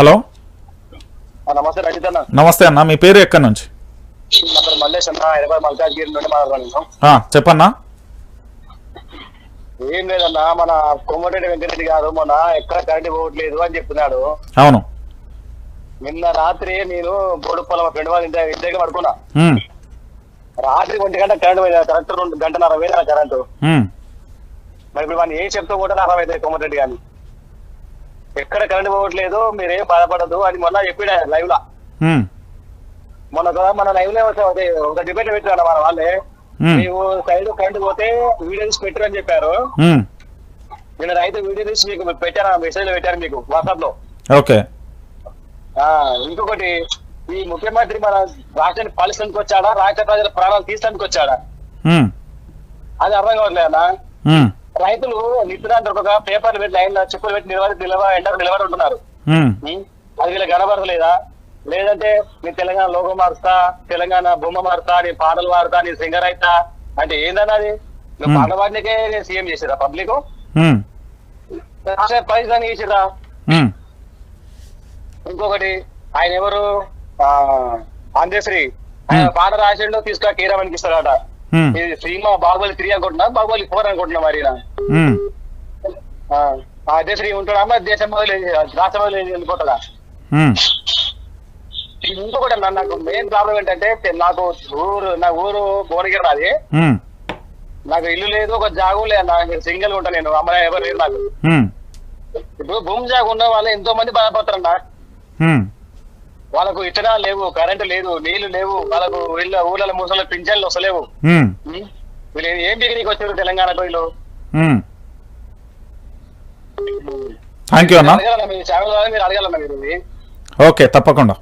Hello? నమస్తే రజిత్ అన్న. నమస్తే అన్న మీ పేరు ఎక్కడి నుంచి? నా పేరు మల్లేష్ అన్న హైదరాబాద్ మల్కాజ్గిరి నుండి మాట్లాడుతున్నాం చెప్పన్నా. ఏం లేదన్నా మన కోమటిరెడ్డి వెంకటరెడ్డి గారు మొన్న ఎక్కడ కరెంట్ పోవట్లేదు అని చెప్తున్నాడు అవును. నిన్న రాత్రి నేను బోడుపల్ల మా ఫ్రెండ్ వాళ్ళ ఇంటి ఇంటి దగ్గర పడుకున్నా. రాత్రి ఒంటి గంట కరెంట్ పోయింది కరెక్ట్ రెండు గంటన్నర పోయింది కరెంటు మరి ఇప్పుడు మనం ఏం చెప్తూ కూడా అర్థమైంది కోమటిరెడ్డి గారిని. ఎక్కడ కరెంట్ పోవట్లేదు మీరేం బాధపడదు అని మొన్న చెప్పాడు లైవ్ లా. మొన్న కదా మన లైవ్లో ఒక- డిబేట్ పెట్టాడు మన వాళ్ళే. ನೀವು సైడ్ కరెంట్ పోతే వీడియో తీసి పెట్టరు అని చెప్పారు. నేను రైతు వీడియో తీసి మీకు పెట్టాను మెసేజ్లో పెట్టారు మీకు వాట్సాప్లో. ఓకే. ఆ ఇంకొకటి ఈ ముఖ్యమంత్రి మన రాష్ట్రాన్ని పాలిస్తానికి వచ్చాడా? రాష్ట్ర ప్రజల ప్రాణాలు తీస్తానికి వచ్చాడా? అది అర్థం కావట్లేదు రైతులు ఒక పేపర్లు పెట్టి లైన్ చెప్పులు పెట్టి నిలబడి నిలబ ఎండకు నిలబడి ఉంటున్నారు? అది వీళ్ళకి కనబడలేదా లేదంటే నేను తెలంగాణ లోగో మారుస్తా తెలంగాణ బొమ్మ మారుతా నేను పాటలు పాడతా నేను సింగర్ అయితా? అంటే ఏందన్నా అది నువ్వు. పాటలు పాడినకే నేను సీఎం చేసిరా పబ్లిక్? చేసిరా ఉమ్, ఇంకొకటి ఆయన ఎవరు? ఆంధ్రశ్రీ. ఆయన. పాట రాసిండు తీసుకురా కీరమనికి ఇస్తాడట ఉమ్, ఇది సినిమా బాహుబలి త్రీ అనుకుంటున్నా బాహుబలి ఫోర్ అనుకుంటున్నా మరి ఆ అధ్యశ్రీ ఉంటాడా? మరి దేశం మొదలు రాష్ట్రం మొదలు వెళ్ళిపోతాడా ఇంకొకటి అన్న నాకు మెయిన్ ప్రాబ్లం ఏంటంటే నాకు ఊరు నా ఊరు భువనగిరి నాది. నాకు ఇల్లు లేదు ఒక జాగు లేదు సింగిల్ ఉంటా నేను అమ్మ ఎవరు లేరు నాకు. ఇప్పుడు భూమి జాగు ఉన్న వాళ్ళు ఎంతో మంది బాధపడతారన్న వాళ్ళకు ఇత్తనాలు లేవు కరెంటు లేదు నీళ్ళు లేవు వాళ్ళకు వీళ్ళ ఊళ్ళ ముసలి పింఛన్లు వస్తలేవు? వీళ్ళు ఏం బిగిరికి వచ్చారు తెలంగాణ పోయిలు ఉమ్. థ్యాంక్ యూ అన్న అడగాలన్నా మీరు అడగాలన్నా మీరు. ఓకే తప్పకుండా